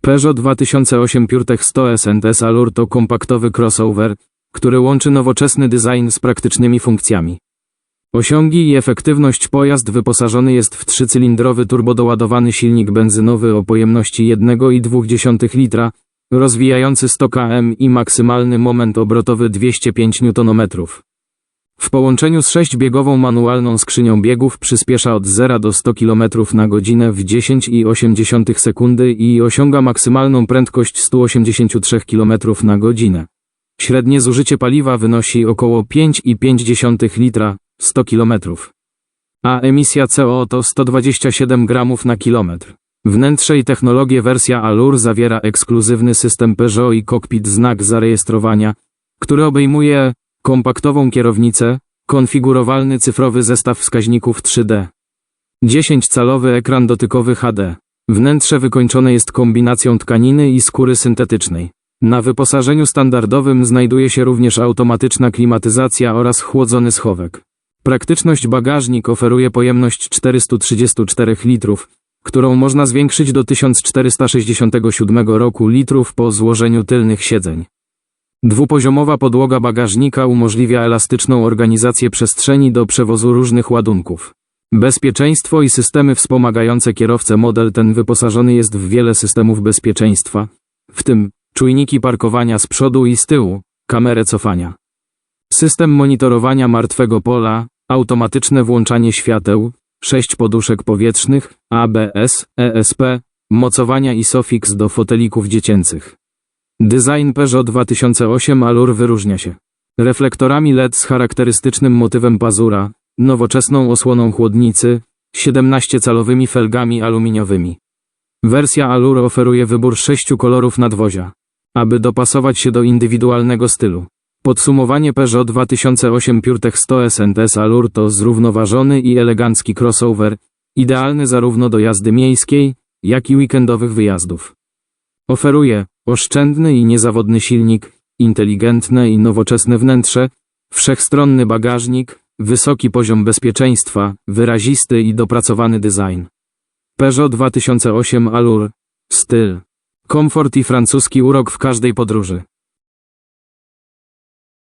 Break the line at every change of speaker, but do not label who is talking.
Peugeot 2008 PureTech 100 SNTS Allure to kompaktowy crossover, który łączy nowoczesny design z praktycznymi funkcjami. Osiągi i efektywność pojazd wyposażony jest w trzycylindrowy turbodoładowany silnik benzynowy o pojemności 1,2 litra, rozwijający 100 km i maksymalny moment obrotowy 205 Nm. W połączeniu z sześciobiegową manualną skrzynią biegów przyspiesza od 0 do 100 km na godzinę w 10,8 sekundy i osiąga maksymalną prędkość 183 km na godzinę. Średnie zużycie paliwa wynosi około 5,5 litra 100 km. A emisja CO to 127 gramów na kilometr. Wnętrze i technologię wersja Allure zawiera ekskluzywny system Peugeot i kokpit znak zarejestrowania, który obejmuje kompaktową kierownicę, konfigurowalny cyfrowy zestaw wskaźników 3D. 10-calowy ekran dotykowy HD. Wnętrze wykończone jest kombinacją tkaniny i skóry syntetycznej. Na wyposażeniu standardowym znajduje się również automatyczna klimatyzacja oraz chłodzony schowek. Praktyczność bagażnik oferuje pojemność 434 litrów, którą można zwiększyć do 1467 roku litrów po złożeniu tylnych siedzeń. Dwupoziomowa podłoga bagażnika umożliwia elastyczną organizację przestrzeni do przewozu różnych ładunków. Bezpieczeństwo i systemy wspomagające kierowcę model ten wyposażony jest w wiele systemów bezpieczeństwa, w tym czujniki parkowania z przodu i z tyłu, kamerę cofania. System monitorowania martwego pola, automatyczne włączanie świateł, sześć poduszek powietrznych, ABS, ESP, mocowania i Sofix do fotelików dziecięcych. Design Peugeot 2008 Allure wyróżnia się reflektorami LED z charakterystycznym motywem pazura, nowoczesną osłoną chłodnicy, 17-calowymi felgami aluminiowymi. Wersja Allure oferuje wybór sześciu kolorów nadwozia, aby dopasować się do indywidualnego stylu. Podsumowanie Peugeot 2008 PureTech 100 SNTS Allure to zrównoważony i elegancki crossover, idealny zarówno do jazdy miejskiej, jak i weekendowych wyjazdów. Oferuje oszczędny i niezawodny silnik, inteligentne i nowoczesne wnętrze, wszechstronny bagażnik, wysoki poziom bezpieczeństwa, wyrazisty i dopracowany design. Peugeot 2008 Allure. Styl. Komfort i francuski urok w każdej podróży.